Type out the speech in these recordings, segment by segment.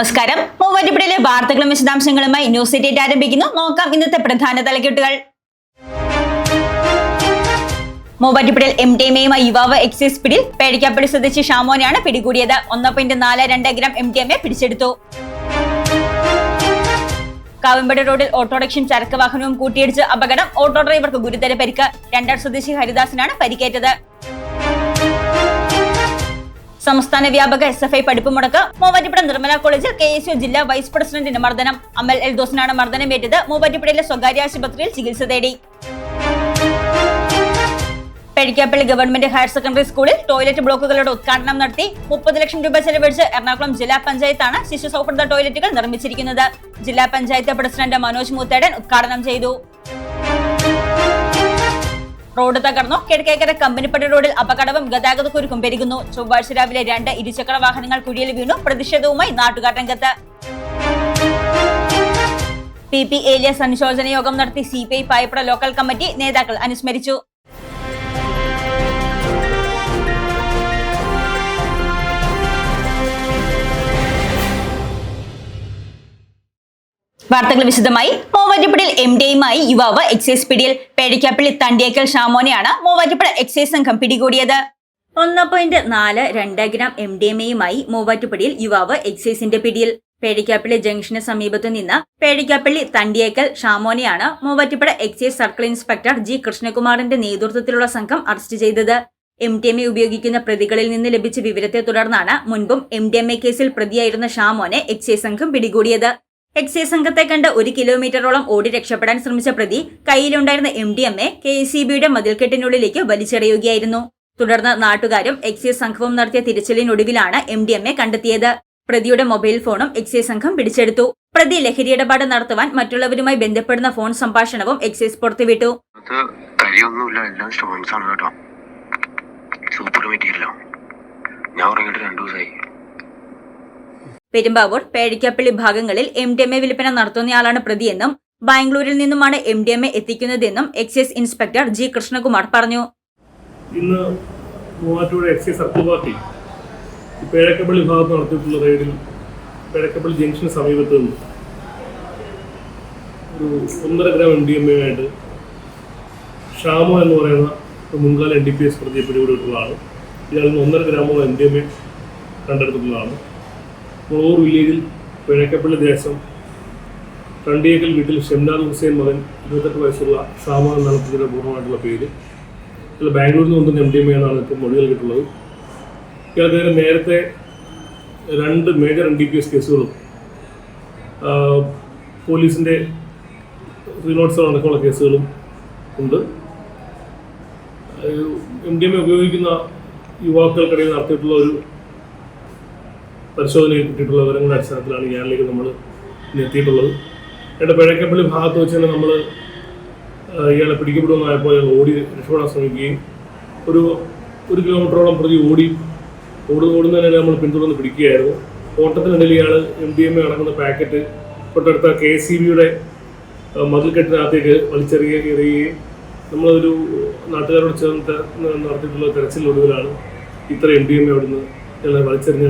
നമസ്കാരം. മൂവാറ്റുപുഴയിലെ വാർത്തകളും വിശദാംശങ്ങളുമായി ന്യൂസ് എയ്റ്റ് ആരംഭിക്കുന്നു. നോക്കാം ഇന്നത്തെ പ്രധാന തലക്കെട്ടുകൾ. മൂവാറ്റുപുഴയിൽ എം ഡി എമ്മയുമായി യുവാവ് എക്സൈസ് പിടിയിൽ പേടിക്കാപ്പടി സ്വദേശി ഷാമോനെയാണ് പിടികൂടിയത്. ഒന്ന് പോയിന്റ് നാല് രണ്ട് gram M D M A പിടിച്ചെടുത്തു. കാവമ്പടി റോഡിൽ ഓട്ടോറിക്ഷയും ചരക്ക് വാഹനവും കൂട്ടിയിടിച്ച് അപകടം. ഓട്ടോ ഡ്രൈവർക്ക് ഗുരുതര പരിക്ക്. രണ്ടാർ സ്വദേശി ഹരിദാസിനാണ് പരിക്കേറ്റത്. സംസ്ഥാന വ്യാപക എസ് എഫ് ഐ പഠിപ്പ് മുടക്ക്. മൂവാറ്റുപുഴ നിർമ്മല കോളേജിൽ കെ എസ് യു ജില്ലാ വൈസ് പ്രസിഡന്റിന് മർദ്ദനം. അമൽ എൽദോസിനാണ് മർദ്ദനമേറ്റത്. മൂവാറ്റുപുഴയിലെ സ്വകാര്യ ആശുപത്രിയിൽ ചികിത്സ തേടി. പഴിക്കാപ്പള്ളി ഗവൺമെന്റ് ഹയർ സെക്കൻഡറി സ്കൂളിൽ ടോയ്ലറ്റ് ബ്ലോക്കുകളുടെ ഉദ്ഘാടനം നടത്തി. മുപ്പത് ലക്ഷം രൂപ ചെലവഴിച്ച് എറണാകുളം ജില്ലാ പഞ്ചായത്താണ് ശിശു സൗഹൃദ ടോയ്ലറ്റുകൾ നിർമ്മിച്ചിരിക്കുന്നത്. ജില്ലാ പഞ്ചായത്ത് പ്രസിഡന്റ് മനോജ് മൂത്തേടൻ ഉദ്ഘാടനം ചെയ്തു. റോഡ് തകർന്നു കിഴക്കേക്കര കമ്പനിപ്പടി റോഡിൽ അപകടവും ഗതാഗതക്കുരുക്കും പെരുകുന്നു. ചൊവ്വാഴ്ച രാവിലെ രണ്ട് ഇരുചക്ര വാഹനങ്ങൾ കുഴിയിൽ വീണു. പ്രതിഷേധവുമായി നാട്ടുകാർ രംഗത്ത് പി പി ഏലിയസ് അനുശോചന യോഗം നടത്തി C P I Payappuzha local committee നേതാക്കൾ അനുസ്മരിച്ചു. വാർത്തകൾ വിശദമായി. മൂവാറ്റുപുഴയിൽ എം ഡിയുമായി യുവാവ് എക്സൈസ് പിടിയിൽ പേടിക്കാപ്പള്ളി തണ്ടിയേക്കൽ ഷാമോനെയാണ് മൂവാറ്റുപുഴ എക്സൈസ് സംഘം പിടികൂടിയത്. ഒന്ന് പോയിന്റ് നാല് രണ്ട് ഗ്രാം എം ഡി എം എയുമായി മൂവാറ്റുപടിയിൽ യുവാവ് എക്സൈസിന്റെ പിടിയിൽ പേടിക്കാപ്പള്ളി ജംഗ്ഷന് സമീപത്തു നിന്ന് Pedikkappally Thandiyekkal ഷാമോനെയാണ് Muvattupuzha excise circle inspector G കൃഷ്ണകുമാറിന്റെ നേതൃത്വത്തിലുള്ള സംഘം അറസ്റ്റ് ചെയ്തത്. എം ടി എം എ ഉപയോഗിക്കുന്ന പ്രതികളിൽ നിന്ന് ലഭിച്ച വിവരത്തെ തുടർന്നാണ് മുൻപും എം ഡി എം എ കേസിൽ പ്രതിയായിരുന്ന ഷാമോനെ എക്സൈസ് സംഘം പിടികൂടിയത്. എക്സൈസ് സംഘത്തെ കണ്ട് ഒരു കിലോമീറ്ററോളം ഓടി രക്ഷപ്പെടാൻ ശ്രമിച്ച പ്രതി കയ്യിലുണ്ടായിരുന്ന M D M A K C ബിയുടെ മതിൽക്കെട്ടിനുള്ളിലേക്ക് വലിച്ചെറിയുകയായിരുന്നു. തുടർന്ന് നാട്ടുകാരും എക്സൈസ് സംഘവും നടത്തിയ തിരച്ചിലിനൊടുവിലാണ് എം ഡി എം എ കണ്ടെത്തിയത്. പ്രതിയുടെ മൊബൈൽ ഫോണും എക്സൈസ് സംഘം പിടിച്ചെടുത്തു. പ്രതി ലഹരി ഇടപാട് നടത്തുവാൻ മറ്റുള്ളവരുമായി ബന്ധപ്പെടുന്ന ഫോൺ സംഭാഷണവും എക്സൈസ് പുറത്തുവിട്ടു സൂപ്പർ മെറ്റീരിയലാണ് ഞാൻ പെരുമ്പാവൂർ പേഴിക്കപ്പള്ളി ഭാഗങ്ങളിൽ എം ഡി എം എ വിൽപ്പന നടത്തുന്നയാളാണ് പ്രതിയെന്നും ബാംഗ്ലൂരിൽ നിന്നുമാണ് എം ഡി എം എ എത്തിക്കുന്നതെന്നും എക്സൈസ് ഇൻസ്പെക്ടർ ജി കൃഷ്ണകുമാർ പറഞ്ഞു. ഇന്ന് Muvattupuzha excise circle party Pezhakkappally ഭാഗത്ത് നടത്തിയിട്ടുള്ള റെയ്ഡിൽ പേഴക്കപ്പള്ളി ജംഗ്ഷന് സമീപത്ത് ഒരു ഒന്നര ഗ്രാം എം ഡി എം എയായിട്ട് ഷാമോ എന്ന് പറയുന്ന ഒരു മുൻകാല എൻ ഡി പി എസ് പ്രതിയെ പിടികൂടിയിട്ടുള്ളതാണ് ഇയാളിൽ നിന്ന് ഒന്നര ഗ്രാമോളം എം ഡി എം എ കണ്ടെടുത്തിട്ടുള്ളതാണ് മുളൂർ വില്ലേജിൽ പിഴക്കപ്പള്ളി ദേശം കണ്ടിയേക്കൽ വീട്ടിൽ ഷംനാദ് ഹുസൈൻ മകൻ ഇരുപത്തെട്ട് വയസ്സുള്ള സാമാൻ എന്നാണ് പ്രതിയുടെ പൂർണമായിട്ടുള്ള പേര്. അല്ല ബാംഗ്ലൂരിൽ നിന്ന് കൊണ്ടുവന്ന എം ഡി എം എന്നാണ് ഇപ്പോൾ മൊഴികൾ കിട്ടുള്ളത് ഇയാൾക്കെതിരെ നേരത്തെ രണ്ട് major N D P S കേസുകളും പോലീസിന്റെ റിനോട്ട്സ് അടക്കമുള്ള കേസുകളും ഉണ്ട്. എം ഡി എം എ ഉപയോഗിക്കുന്ന യുവാക്കൾക്കിടയിൽ നടത്തിയിട്ടുള്ള ഒരു പരിശോധനയിൽ കിട്ടിയിട്ടുള്ള വിവരങ്ങളുടെ അടിസ്ഥാനത്തിലാണ് ഞാനിലേക്ക് നമ്മൾ എത്തിയിട്ടുള്ളത്. എന്റെ പിഴക്കപ്പള്ളി ഭാഗത്ത് വെച്ച് തന്നെ നമ്മൾ ഇയാളെ പിടിക്കപ്പെടുമെന്നായപ്പോൾ അയാൾ ഓടി രക്ഷപ്പെടാൻ ശ്രമിക്കുകയും ഒരു ഒരു കിലോമീറ്ററോളം പ്രതി ഓടി ഓടുന്ന ഓടുന്നതിനെ നമ്മൾ പിന്തുടർന്ന് പിടിക്കുകയായിരുന്നു. ഓട്ടത്തിനിടയിൽ ഇയാൾ എം ഡി എം എ അടങ്ങുന്ന പാക്കറ്റ് തൊട്ടടുത്ത കെ സി ബിയുടെ മതിൽക്കെട്ടിനകത്തേക്ക് വലിച്ചെറിയ എറിയുകയും നമ്മളൊരു നാട്ടുകാരോട് ചേർന്ന് നടത്തിയിട്ടുള്ള തെരച്ചിലൊടുവിലാണ് ഇത്ര എം ഡി എം എ അവിടുന്ന് വലിച്ചെറിഞ്ഞ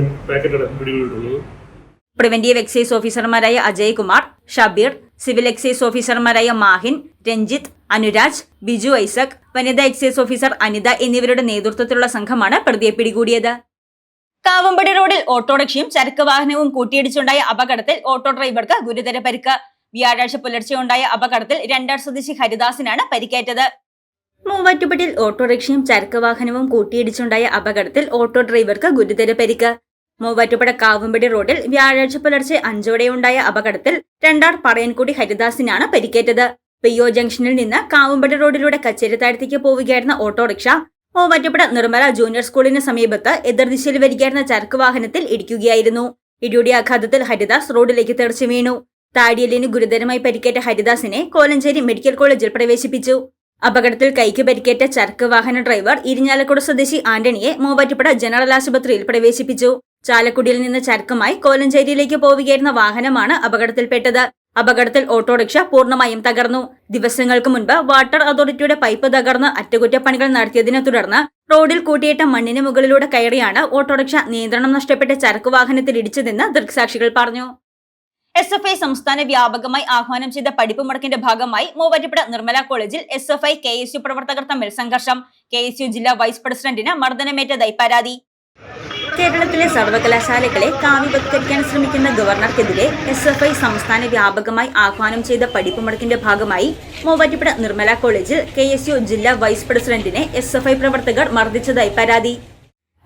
പ്രിവന്റീവ് എക്സൈസ് ഓഫീസർമാരായ അജയ് കുമാർ ഷബീർ സിവിൽ എക്സൈസ് ഓഫീസർമാരായ മാഹിൻ രഞ്ജിത്ത് അനുരാജ് ബിജു ഐസക് വനിതാ എക്സൈസ് ഓഫീസർ അനിത എന്നിവരുടെ നേതൃത്വത്തിലുള്ള സംഘമാണ് പ്രതിയെ പിടികൂടിയത്. കാവമ്പടി റോഡിൽ ഓട്ടോറിക്ഷയും ചരക്ക് വാഹനവും കൂട്ടിയിടിച്ചുണ്ടായ അപകടത്തിൽ ഓട്ടോ ഡ്രൈവർക്ക് ഗുരുതര പരിക്ക്. വ്യാഴാഴ്ച പുലർച്ചെ ഉണ്ടായ അപകടത്തിൽ രണ്ടാർ സ്വദേശി ഹരിദാസിനാണ് പരിക്കേറ്റത്. മൂവാറ്റുപടിയിൽ ഓട്ടോറിക്ഷയും ചരക്ക് വാഹനവും കൂട്ടിയിടിച്ചുണ്ടായ അപകടത്തിൽ ഓട്ടോ ഡ്രൈവർക്ക് ഗുരുതര പരിക്ക്. മൂവാറ്റുപുഴ കാവുമ്പടി റോഡിൽ വ്യാഴാഴ്ച പുലർച്ചെ അഞ്ചോടെയുണ്ടായ അപകടത്തിൽ രണ്ടാർ പറയൻകുടി ഹരിദാസിനാണ് പരിക്കേറ്റത്. പെയ്യോ ജംഗ്ഷനിൽ നിന്ന് കാവുമ്പടി റോഡിലൂടെ കച്ചേരിത്താഴത്തേക്ക് പോവുകയായിരുന്ന ഓട്ടോറിക്ഷ മൂവാറ്റുപുഴ നിർമ്മല ജൂനിയർ സ്കൂളിന് സമീപത്ത് എതിർദിശയിൽ വരികയായിരുന്ന ചരക്ക് വാഹനത്തിൽ ഇടിക്കുകയായിരുന്നു. ഇടിയുടെ ആഘാതത്തിൽ ഹരിദാസ് റോഡിലേക്ക് തെറിച്ചു വീണു. താടിയലിന് ഗുരുതരമായി പരിക്കേറ്റ ഹരിദാസിനെ കോലഞ്ചേരി മെഡിക്കൽ കോളേജിൽ പ്രവേശിപ്പിച്ചു. അപകടത്തിൽ കൈക്ക് പരിക്കേറ്റ ചരക്ക് വാഹന ഡ്രൈവർ ഇരിഞ്ഞാലക്കുട സ്വദേശി ആന്റണിയെ മൂവാറ്റുപുഴ ജനറൽ ആശുപത്രിയിൽ പ്രവേശിപ്പിച്ചു. ചാലക്കുടിയിൽ നിന്ന് ചരക്കുമായി കോലഞ്ചേരിയിലേക്ക് പോവുകയായിരുന്ന വാഹനമാണ് അപകടത്തിൽപ്പെട്ടത്. അപകടത്തിൽ ഓട്ടോറിക്ഷ പൂർണമായും തകർന്നു. ദിവസങ്ങൾക്ക് മുൻപ് വാട്ടർ അതോറിറ്റിയുടെ പൈപ്പ് തകർന്ന് അറ്റകുറ്റപ്പണികൾ നടത്തിയതിനെ തുടർന്ന് റോഡിൽ കൂട്ടിയിട്ട മണ്ണിന് മുകളിലൂടെ കയറിയാണ് ഓട്ടോറിക്ഷ നിയന്ത്രണം നഷ്ടപ്പെട്ട ചരക്ക് വാഹനത്തിൽ ഇടിച്ചതെന്ന് ദൃക്സാക്ഷികൾ പറഞ്ഞു. എസ് എഫ് ഐ സംസ്ഥാന വ്യാപകമായി ആഹ്വാനം ചെയ്ത പഠിപ്പ് മുടക്കിന്റെ ഭാഗമായി മൂവാറ്റുപുഴ നിർമ്മല കോളേജിൽ S F I K S U പ്രവർത്തകർ തമ്മിൽ സംഘർഷം. കെ എസ് യു ജില്ലാ വൈസ് പ്രസിഡന്റിന് മർദ്ദനമേറ്റതായി പരാതി. കേരളത്തിലെ സർവകലാശാലകളെ കാവ്യവത്കരിക്കാൻ ശ്രമിക്കുന്ന ഗവർണർക്കെതിരെ എസ് എഫ് ഐ സംസ്ഥാന വ്യാപകമായി ആഹ്വാനം ചെയ്ത പഠിപ്പ് മുടക്കിന്റെ ഭാഗമായി മൂവാറ്റുപുഴ നിർമ്മല കോളേജിൽ കെ എസ് യു ജില്ലാ വൈസ് പ്രസിഡന്റിനെ എസ് എഫ് ഐ പ്രവർത്തകർ മർദ്ദിച്ചതായി പരാതി.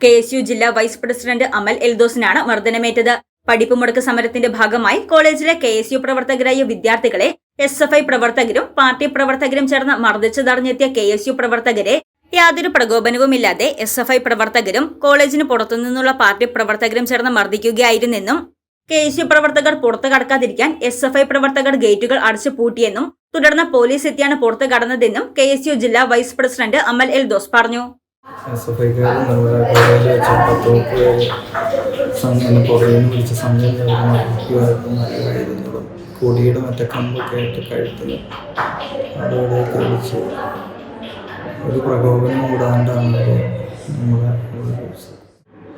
കെ എസ് യു ജില്ലാ വൈസ് പ്രസിഡന്റ് അമൽ എൽദോസിനാണ് മർദ്ദനമേറ്റത്. പഠിപ്പ് സമരത്തിന്റെ ഭാഗമായി കോളേജിലെ കെ എസ് യു പ്രവർത്തകരായ വിദ്യാർത്ഥികളെ എസ് എഫ് ഐ പ്രവർത്തകരും പാർട്ടി പ്രവർത്തകരും ചേർന്ന് മർദ്ദിച്ചതറിഞ്ഞെത്തിയ കെ എസ് യു പ്രവർത്തകരെ യാതൊരു പ്രകോപനവുമില്ലാതെ എസ് എഫ് ഐ പ്രവർത്തകരും കോളേജിന് പുറത്തുനിന്നുള്ള പാർട്ടി പ്രവർത്തകരും ചേർന്ന് മർദ്ദിക്കുകയായിരുന്നെന്നും കെ എസ് യു പ്രവർത്തകർ പുറത്തു കടക്കാതിരിക്കാൻ എസ് എഫ് ഐ പ്രവർത്തകർ ഗേറ്റുകൾ അടച്ചു പൂട്ടിയെന്നും തുടർന്ന് പോലീസ് എത്തിയാണ് പുറത്തു കടന്നതെന്നും കെ എസ് യു ജില്ലാ vice president Amal Eldhose പറഞ്ഞു സംഘം പുറകിൽ നിന്ന് വിളിച്ച നല്ല കഴിയുന്നതും കൊടിയുടെ മറ്റേ കമ്പൊക്കെ ആയിട്ട് കഴുത്തിൽ അവിടെ വിളിച്ച് ഒരു പ്രകോപനം കൂടാണ്ടാണ് നമ്മളെ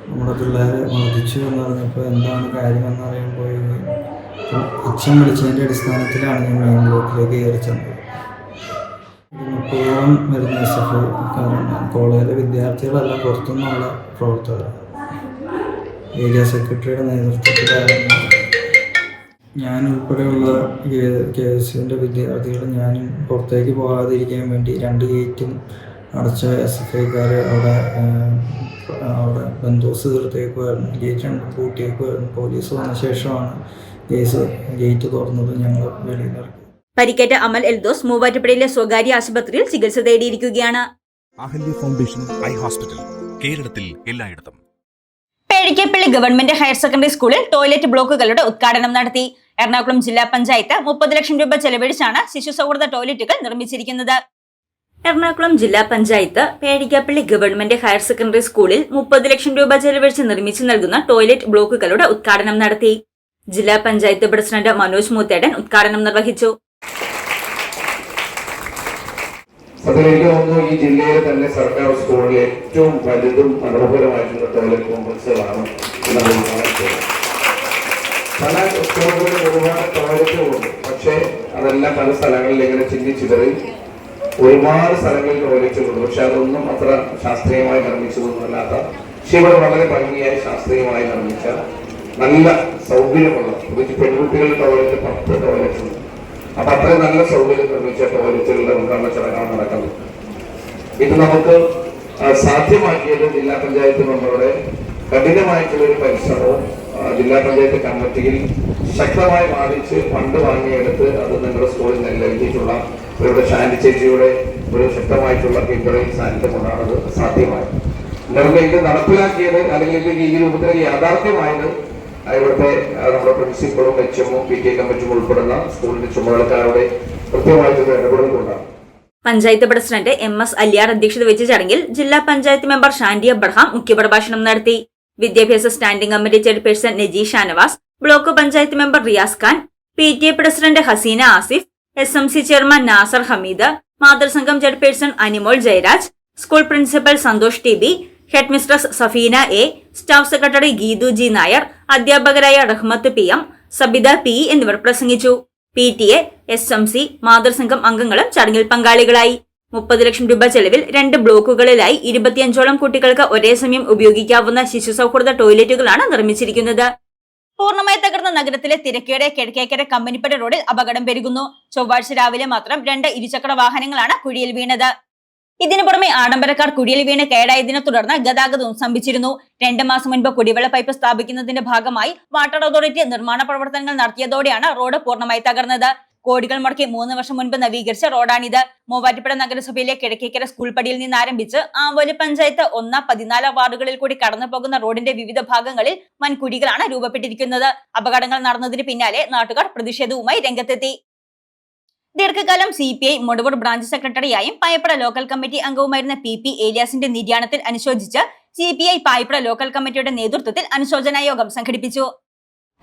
നമ്മുടെ പിള്ളേരെ മർദ്ദിച്ചു എന്ന് പറഞ്ഞപ്പോൾ എന്താണ് കാര്യമെന്ന് അറിയാൻ പോയി അച്ഛൻ വിളിച്ചതിന്റെ അടിസ്ഥാനത്തിലാണ് ഞാൻ മെയിൻ ബ്ലോക്കിലേക്ക് കയറി ചെന്നത്. മുപ്പതോളം വരുന്ന എസ് എഫ് കാരണം കോളേജിലെ വിദ്യാർത്ഥികളെല്ലാം പുറത്തുനിന്നുള്ള പ്രവർത്തകർ ഏരിയ സെക്രട്ടറിയുടെ നേതൃത്വത്തിലായിരുന്നു ഞാൻ ഉൾപ്പെടെയുള്ള കെ എസ് യുവിന്റെ വിദ്യാർത്ഥികൾ ഞാനും പുറത്തേക്ക് പോകാതിരിക്കാൻ വേണ്ടി രണ്ട് ഗേറ്റും അടച്ച എസ് എഫ് ഐക്കാർ അവിടെ അവിടെ ബന്ധോസ് തീർത്തേക്കുമായിരുന്നു ഗേറ്റ് രണ്ട് പൂട്ടിയേക്കുമായിരുന്നു പോലീസ് വന്ന ശേഷമാണ് കേസ് ഗേറ്റ് തുറന്നത് ഞങ്ങൾ വെളിയിൽ പരിക്കേറ്റ അമൽ എൽദോസ് മൂവാറ്റുപുഴയിലെ സ്വകാര്യ ആശുപത്രിയിൽ ചികിത്സ തേടിയിരിക്കുകയാണ്. അഹല്യ ഫൗണ്ടേഷൻ ഐ ഹോസ്പിറ്റൽ കേരളത്തിൽ എല്ലായിടത്തും. പേഴിക്കപ്പള്ളി ഗവൺമെന്റ് ഹയർ സെക്കൻഡറി സ്കൂളിൽ ടോയ്ലറ്റ് ബ്ലോക്കുകളുടെ ഉദ്ഘാടനം നടത്തി. എറണാകുളം ജില്ലാ പഞ്ചായത്ത് മുപ്പത് ലക്ഷം രൂപ ചെലവഴിച്ചാണ് ശിശു സൗഹൃദ ടോയ്ലറ്റുകൾ നിർമ്മിച്ചിരിക്കുന്നത്. എറണാകുളം ജില്ലാ panchayat Pedikkappally government higher secondary സ്കൂളിൽ മുപ്പത് ലക്ഷം രൂപ ചെലവഴിച്ച് നിർമ്മിച്ചു നൽകുന്ന ടോയ്ലറ്റ് ബ്ലോക്കുകളുടെ ഉദ്ഘാടനം നടത്തി. ജില്ലാ പഞ്ചായത്ത് പ്രസിഡന്റ് മനോജ് മൂത്തേടൻ ഉദ്ഘാടനം നിർവഹിച്ചു. അപ്പോൾ എനിക്ക് തോന്നുന്നു ഈ ജില്ലയിലെ തന്നെ സർക്കാർ സ്കൂളിലെ ഏറ്റവും വലുതും മനോഹരമായിട്ടുള്ള ടോയ്ലറ്റ് കോംപ്ലക്സുകളാണ് പല ഒരുപാട് ടോയ്ലറ്റുകളുണ്ട് പക്ഷേ അതെല്ലാം പല സ്ഥലങ്ങളിൽ ഇങ്ങനെ ചിന്തിച്ചിതറി ഒരുപാട് സ്ഥലങ്ങളിൽ ടോയ്ലറ്റുകളുണ്ട് പക്ഷെ അതൊന്നും അത്ര ശാസ്ത്രീയമായി നിർമ്മിച്ചതൊന്നുമല്ലാത്ത പക്ഷെ ഇവിടെ വളരെ ഭംഗിയായി ശാസ്ത്രീയമായി നിർമ്മിച്ച നല്ല സൗകര്യമുള്ള പ്രത്യേകിച്ച് പെൺകുട്ടികളുടെ ടോയ്ലറ്റ് പത്ത് ടോയ്ലറ്റ് അപ്പൊ അത്രയും നല്ല സൗകര്യം നിർമ്മിച്ച ടോയ്ലറ്റുകളുടെ ഉദ്ഘാടന ചടങ്ങാണ് നടക്കുന്നത്. ഇത് നമുക്ക് സാധ്യമാക്കിയത് ജില്ലാ പഞ്ചായത്ത് മെമ്പറുടെ കഠിനമായിട്ടുള്ള ഒരു പരിശ്രമവും ജില്ലാ പഞ്ചായത്ത് കമ്മിറ്റിയിൽ ശക്തമായി വാദിച്ച് ഫണ്ട് വാങ്ങിയെടുത്ത് അത് നിങ്ങളുടെ സ്കൂളിൽ നിന്ന് ലഭിച്ചിട്ടുള്ള ഇവരുടെ ശാന്തി ചേച്ചിയുടെ ഒരു ശക്തമായിട്ടുള്ള പിന്തുണയും സാന്നിധ്യം കൊണ്ടാണ് അത് സാധ്യമായത്. ഇത് നടപ്പിലാക്കിയത് അല്ലെങ്കിൽ ഈ രൂപത്തിൽ യാഥാർത്ഥ്യമായത് ഇവിടുത്തെ നമ്മുടെ പ്രിൻസിപ്പളും എച്ച് പി ടി കമ്മിറ്റിയും ഉൾപ്പെടുന്ന സ്കൂളിന്റെ ചുമതലക്കാരുടെ കൃത്യമായിട്ടുള്ള ഇടപെടൽ കൊണ്ടാണ്. Panchayat president M S Aliyar അധ്യക്ഷത വെച്ച ചടങ്ങിൽ ജില്ലാ പഞ്ചായത്ത് മെമ്പർ ഷാൻഡി അബ്രഹാം മുഖ്യപ്രഭാഷണം നടത്തി. വിദ്യാഭ്യാസ standing committee chairperson Naji Shanavas block panchayat member Riyas Khan P T A president Haseena Asif S M C chairman Nasar Hameed മാതൃസംഘം chairperson Animol Jayaraj school principal Santhosh T B head mistress Safeena A staff secretary Geethu G Nair അധ്യാപകരായ Rahmath P M Sabitha P എന്നിവർ പ്രസംഗിച്ചു. P T A S M C മാതൃസംഘം അംഗങ്ങളും ചടങ്ങിൽ പങ്കാളികളായി. മുപ്പത് ലക്ഷം രൂപ ചെലവിൽ രണ്ട് ബ്ലോക്കുകളിലായി ഇരുപത്തിയഞ്ചോളം കുട്ടികൾക്ക് ഒരേ സമയം ഉപയോഗിക്കാവുന്ന ശിശു സൗഹൃദ ടോയ്ലറ്റുകളാണ് നിർമ്മിച്ചിരിക്കുന്നത്. പൂർണമായി തകർന്ന നഗരത്തിലെ തിരക്കേടെ കിഴക്കേക്കര കമ്പനിപ്പട റോഡിൽ അപകടം പെരുകുന്നു. ചൊവ്വാഴ്ച രാവിലെ മാത്രം രണ്ട് ഇരുചക്ര വാഹനങ്ങളാണ് കുഴിയിൽ വീണത്. ഇതിനു പുറമെ ആഡംബരക്കാർ കുഴിയിൽ വീണ് കേടായതിനെ തുടർന്ന് ഗതാഗതവും സ്തംഭിച്ചിരുന്നു. രണ്ട് മാസം മുൻപ് കുടിവെള്ള പൈപ്പ് സ്ഥാപിക്കുന്നതിന്റെ ഭാഗമായി വാട്ടർ അതോറിറ്റി നിർമ്മാണ പ്രവർത്തനങ്ങൾ നടത്തിയതോടെയാണ് റോഡ് പൂർണമായി തകർന്നത്. കോടികൾ മുടക്കി മൂന്ന് വർഷം മുൻപ് നവീകരിച്ച റോഡാണിത്. മൂവാറ്റുപുഴ നഗരസഭയിലെ കിഴക്കേക്കര സ്കൂൾ പടിയിൽ നിന്ന് ആരംഭിച്ച് ആവോലി പഞ്ചായത്ത് ഒന്ന് പതിനാല് വാർഡുകളിൽ കൂടി കടന്നു പോകുന്ന റോഡിന്റെ വിവിധ ഭാഗങ്ങളിൽ വൻ കുഴികളാണ് രൂപപ്പെട്ടിരിക്കുന്നത്. അപകടങ്ങൾ നടന്നതിന് പിന്നാലെ നാട്ടുകാർ പ്രതിഷേധവുമായി രംഗത്തെത്തി. ദീർഘകാലം C P I Mudavoor branch സെക്രട്ടറിയായും Payappada local committee അംഗവുമായിരുന്ന പി പി ഏലിയാസിന്റെ നിര്യാണത്തിൽ അനുശോചിച്ച് C P I Payappada local കമ്മിറ്റിയുടെ നേതൃത്വത്തിൽ അനുശോചന യോഗം സംഘടിപ്പിച്ചു.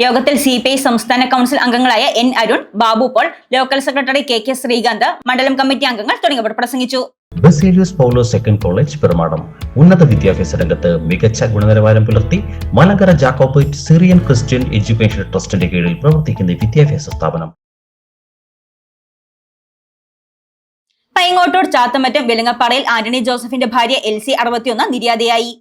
യോഗത്തിൽ സി പി ഐ സംസ്ഥാന കൗൺസിൽ അംഗങ്ങളായ N Arun Babu Paul local secretary K K Sreekanth മണ്ഡലം കമ്മിറ്റി അംഗങ്ങൾ തുടങ്ങിയവർ പ്രസംഗിച്ചു. Baselius Paulo second college Perumadam. ഉന്നത വിദ്യാഭ്യാസ രംഗത്ത് മികച്ച ഗുണനിലവാരം പുലർത്തി Malankara Jacobite Syrian Christian education ട്രസ്റ്റിന്റെ കീഴിൽ പ്രവർത്തിക്കുന്ന വിദ്യാഭ്യാസ സ്ഥാപനം. പൈങ്ങോട്ടൂർ ചാത്തമറ്റം വെലുങ്ങപ്പാറയിൽ ആന്റണി ജോസഫിന്റെ ഭാര്യ എൽ സി അറുപത്തിയൊന്ന് നിര്യാതയായി.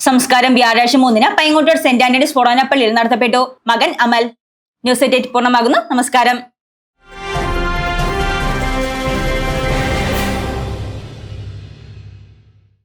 സംസ്കാരം വ്യാഴാഴ്ച മൂന്നിന് പൈങ്ങോട്ടൂർ സെന്റ് ആന്റണീസ് ഫൊറോനപ്പള്ളിയിൽ നടത്തപ്പെട്ടു. മകൻ അമൽ. ന്യൂസ് എറ്റേറ്റ് പൂർണമാകുന്നു. നമസ്കാരം.